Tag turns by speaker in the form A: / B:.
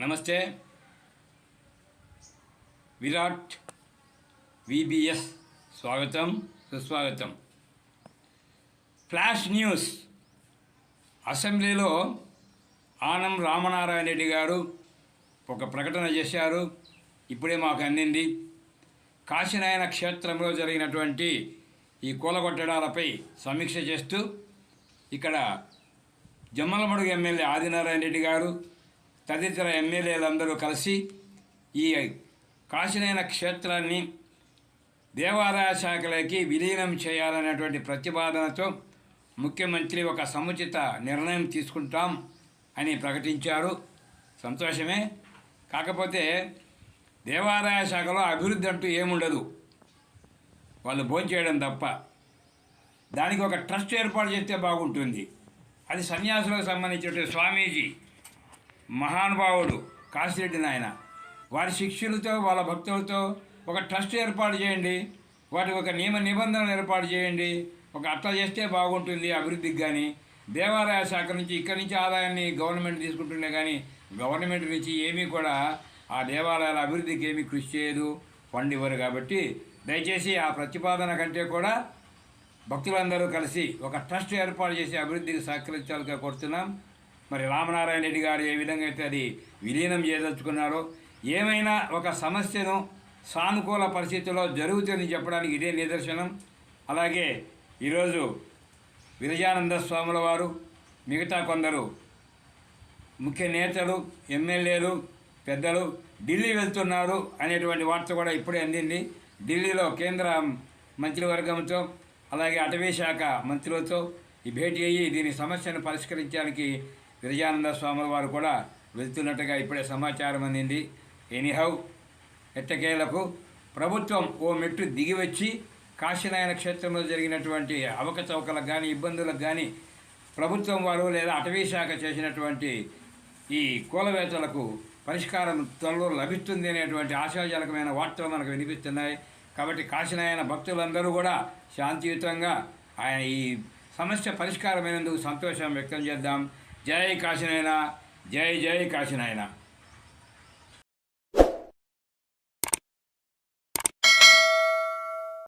A: నమస్తే. విరాట్ విబిఎస్ స్వాగతం సుస్వాగతం. Flash news. అసెంబ్లీలో ఆనం రామనారాయణ రెడ్డి గారు ఒక ప్రకటన చేశారు. ఇప్పుడే మాకు అందింది. కాశీనాయన క్షేత్రంలో జరిగినటువంటి ఈ కూలగొట్టడాలపై సమీక్ష చేస్తూ ఇక్కడ జమ్మలమడుగు ఎమ్మెల్యే ఆదినారాయణ రెడ్డి గారు తదితర ఎమ్మెల్యేలందరూ కలిసి ఈ కాశీనైన క్షేత్రాన్ని దేవాదాయ శాఖలకి విలీనం చేయాలనేటువంటి ప్రతిపాదనతో ముఖ్యమంత్రి ఒక సముచిత నిర్ణయం తీసుకుంటాం అని ప్రకటించారు. సంతోషమే. కాకపోతే దేవాదాయ శాఖలో అభివృద్ధి అంటూ ఏముండదు. వాళ్ళు భోంచేయడం తప్ప. దానికి ఒక ట్రస్ట్ ఏర్పాటు చేస్తే బాగుంటుంది. అది సన్యాసులకు సంబంధించినటువంటి స్వామీజీ మహానుభావుడు కాశిరెడ్డి నాయన. వారి శిష్యులతో వాళ్ళ భక్తులతో ఒక ట్రస్ట్ ఏర్పాటు చేయండి. వాటి ఒక నియమ నిబంధనలు ఏర్పాటు చేయండి. ఒక అట్లా చేస్తే బాగుంటుంది అభివృద్ధికి కానీ దేవాలయ శాఖ నుంచి ఇక్కడి నుంచి ఆదాయాన్ని గవర్నమెంట్ తీసుకుంటుండే కానీ గవర్నమెంట్ నుంచి ఏమీ కూడా ఆ దేవాలయాల అభివృద్ధికి ఏమీ కృషి చేయదు ఫండ్ ఇవ్వరు కాబట్టి దయచేసి ఆ ప్రతిపాదన కంటే కూడా భక్తులందరూ కలిసి ఒక ట్రస్ట్ ఏర్పాటు చేసి అభివృద్ధికి సహకరించాలిగా కోరుతున్నాం. మరి రామనారాయణ రెడ్డి గారు ఏ విధంగా అయితే అది విలీనం చేయదలుచుకున్నారో ఏమైనా ఒక సమస్యను సానుకూల పరిస్థితుల్లో జరుగుతుందని చెప్పడానికి ఇదే నిదర్శనం. అలాగే ఈరోజు విరజానంద స్వాముల వారు మిగతా కొందరు ముఖ్య నేతలు ఎమ్మెల్యేలు పెద్దలు ఢిల్లీ వెళ్తున్నారు అనేటువంటి వార్త కూడా ఇప్పుడే అందింది. ఢిల్లీలో కేంద్ర మంత్రివర్గంతో అలాగే అటవీ శాఖ మంత్రులతో ఈ భేటీ అయ్యి దీని సమస్యను పరిష్కరించడానికి విరజానంద స్వాముల వారు కూడా వెళ్తున్నట్టుగా ఇప్పుడే సమాచారం అందింది. ఎనీహౌ ఎట్టకేలకు ప్రభుత్వం ఓ మెట్టు దిగివచ్చి కాశీనాయన క్షేత్రంలో జరిగినటువంటి అవకతవకలకు కానీ ఇబ్బందులకు కానీ ప్రభుత్వం వారు లేదా అటవీ శాఖ చేసినటువంటి ఈ కూలవేతలకు పరిష్కారం త్వరలో లభిస్తుంది అనేటువంటి ఆశాజనకమైన వార్తలు మనకు వినిపిస్తున్నాయి. కాబట్టి కాశీనాయన భక్తులందరూ కూడా శాంతియుతంగా ఆయన ఈ సమస్య పరిష్కారమైనందుకు సంతోషం వ్యక్తం చేద్దాం. జై కాశీనాయన జై జై కాశీనాయన.